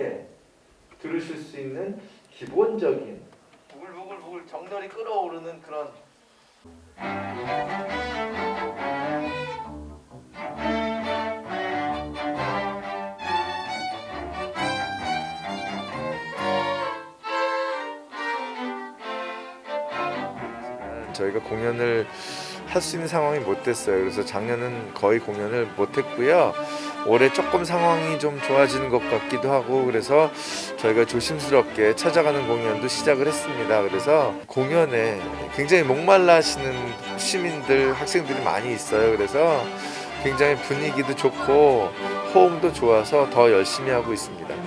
편하게 들으실 수 있는 기본적인 부글부글부글 정렬이 끓어오르는 그런 저희가 공연을 할 수 있는 상황이 못 됐어요. 그래서 작년은 거의 공연을 못 했고요. 올해 조금 상황이 좀 좋아지는 것 같기도 하고 그래서 저희가 조심스럽게 찾아가는 공연도 시작을 했습니다. 그래서 공연에 굉장히 목말라 하시는 시민들, 학생들이 많이 있어요. 그래서 굉장히 분위기도 좋고 호응도 좋아서 더 열심히 하고 있습니다.